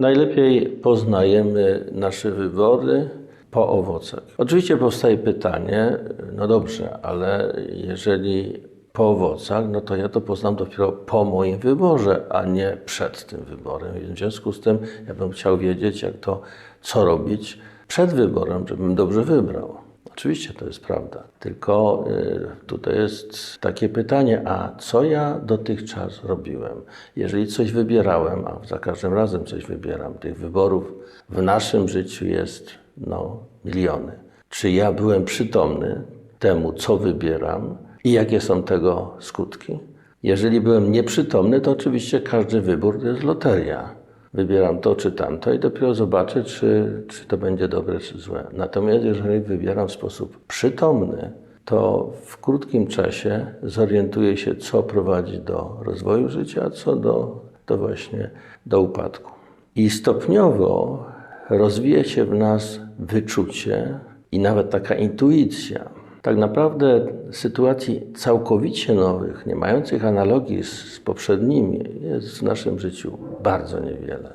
Najlepiej poznajemy nasze wybory po owocach. Oczywiście powstaje pytanie, no dobrze, ale jeżeli po owocach, no to ja to poznam dopiero po moim wyborze, a nie przed tym wyborem. W związku z tym ja bym chciał wiedzieć, jak to, co robić przed wyborem, żebym dobrze wybrał. Oczywiście to jest prawda. Tylko y, tutaj jest takie pytanie, a co ja dotychczas robiłem? Jeżeli coś wybierałem, a za każdym razem coś wybieram, tych wyborów w naszym życiu jest no, miliony. Czy ja byłem przytomny temu, co wybieram i jakie są tego skutki? Jeżeli byłem nieprzytomny, to oczywiście każdy wybór to jest loteria wybieram to czy tamto i dopiero zobaczę, czy, czy to będzie dobre czy złe. Natomiast jeżeli wybieram w sposób przytomny, to w krótkim czasie zorientuję się, co prowadzi do rozwoju życia, a co do, do właśnie do upadku. I stopniowo rozwija się w nas wyczucie i nawet taka intuicja. Tak naprawdę sytuacji całkowicie nowych, nie mających analogii z, z poprzednimi, jest w naszym życiu bardzo niewiele.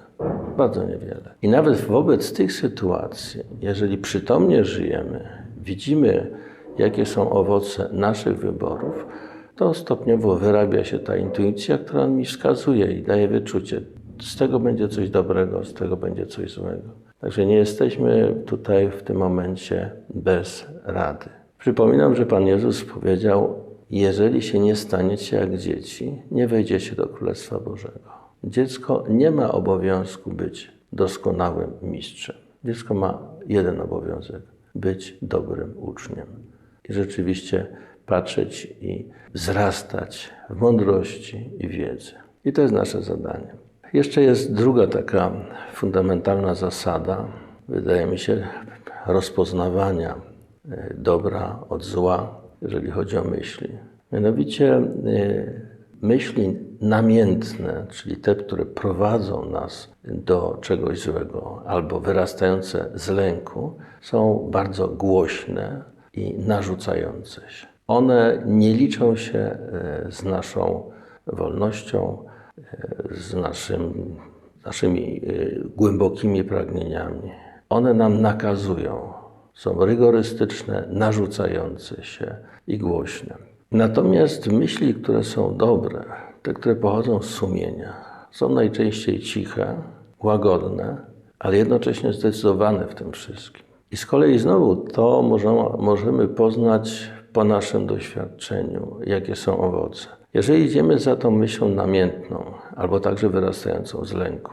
Bardzo niewiele. I nawet wobec tych sytuacji, jeżeli przytomnie żyjemy, widzimy, jakie są owoce naszych wyborów, to stopniowo wyrabia się ta intuicja, która mi wskazuje i daje wyczucie. Z tego będzie coś dobrego, z tego będzie coś złego. Także nie jesteśmy tutaj w tym momencie bez rady. Przypominam, że Pan Jezus powiedział: Jeżeli się nie staniecie jak dzieci, nie wejdziecie do Królestwa Bożego. Dziecko nie ma obowiązku być doskonałym mistrzem. Dziecko ma jeden obowiązek być dobrym uczniem. I rzeczywiście patrzeć i wzrastać w mądrości i wiedzy. I to jest nasze zadanie. Jeszcze jest druga taka fundamentalna zasada, wydaje mi się, rozpoznawania dobra od zła, jeżeli chodzi o myśli. Mianowicie e, myśli namiętne, czyli te, które prowadzą nas do czegoś złego albo wyrastające z lęku, są bardzo głośne i narzucające się. One nie liczą się e, z naszą wolnością, z naszym, naszymi głębokimi pragnieniami. One nam nakazują, są rygorystyczne, narzucające się i głośne. Natomiast myśli, które są dobre, te, które pochodzą z sumienia, są najczęściej ciche, łagodne, ale jednocześnie zdecydowane w tym wszystkim. I z kolei znowu to możemy, poznać po naszym doświadczeniu, jakie są owoce. Jeżeli idziemy za tą myślą namiętną, albo także wyrastającą z lęku,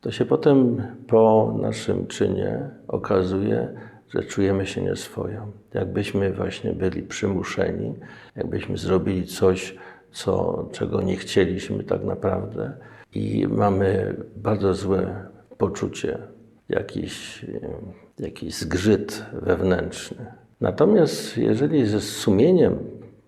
to się potem po naszym czynie okazuje, że czujemy się nieswojo. Jakbyśmy właśnie byli przymuszeni, jakbyśmy zrobili coś, co, czego nie chcieliśmy tak naprawdę i mamy bardzo złe poczucie, jakiś, jakiś zgrzyt wewnętrzny. Natomiast jeżeli ze sumieniem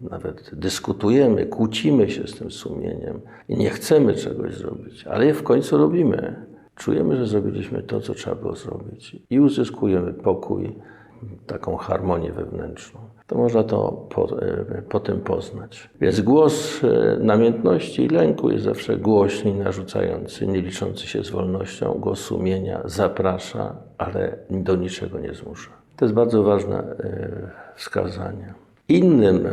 nawet dyskutujemy, kłócimy się z tym sumieniem i nie chcemy czegoś zrobić, ale je w końcu robimy, czujemy, że zrobiliśmy to, co trzeba było zrobić i uzyskujemy pokój, taką harmonię wewnętrzną. To można to po, e, poznać. Więc głos e, namiętności i lęku jest zawsze głośny i narzucający, nie liczący się z wolnością. Głos sumienia zaprasza, ale do niczego nie zmusza. To jest bardzo ważne e, wskazanie. Innym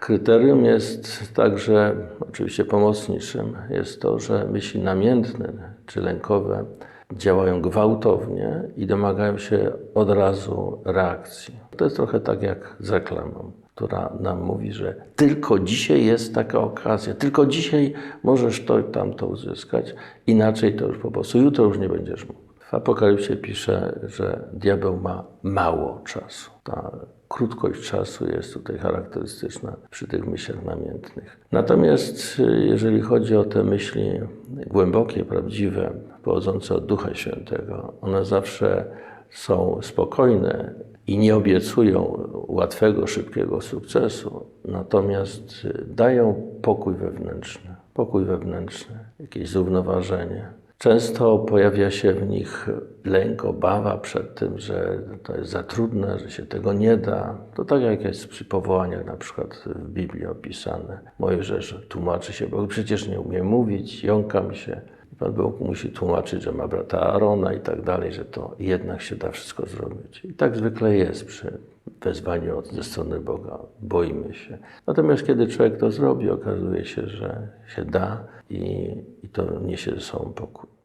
kryterium jest także, oczywiście pomocniczym, jest to, że myśli namiętne czy lękowe działają gwałtownie i domagają się od razu reakcji. To jest trochę tak jak z reklamą, która nam mówi, że tylko dzisiaj jest taka okazja, tylko dzisiaj możesz to i tamto uzyskać, inaczej to już po prostu jutro już nie będziesz mógł. W Apokalipsie pisze, że diabeł ma mało czasu. Ta krótkość czasu jest tutaj charakterystyczna przy tych myślach namiętnych. Natomiast jeżeli chodzi o te myśli głębokie, prawdziwe, pochodzące od Ducha Świętego, one zawsze są spokojne i nie obiecują łatwego, szybkiego sukcesu, natomiast dają pokój wewnętrzny. Pokój wewnętrzny, jakieś zrównoważenie. Często pojawia się w nich lęk, obawa przed tym, że to jest za trudne, że się tego nie da. To tak jak jest przy powołaniach na przykład w Biblii opisane. Mojżesz tłumaczy się, bo przecież nie umiem mówić, jąkam się. Pan Bóg musi tłumaczyć, że ma brata Arona i tak dalej, że to jednak się da wszystko zrobić. I tak zwykle jest przy wezwaniu od, ze strony Boga. Boimy się. Natomiast kiedy człowiek to zrobi, okazuje się, że się da i, i to niesie ze sobą pokój.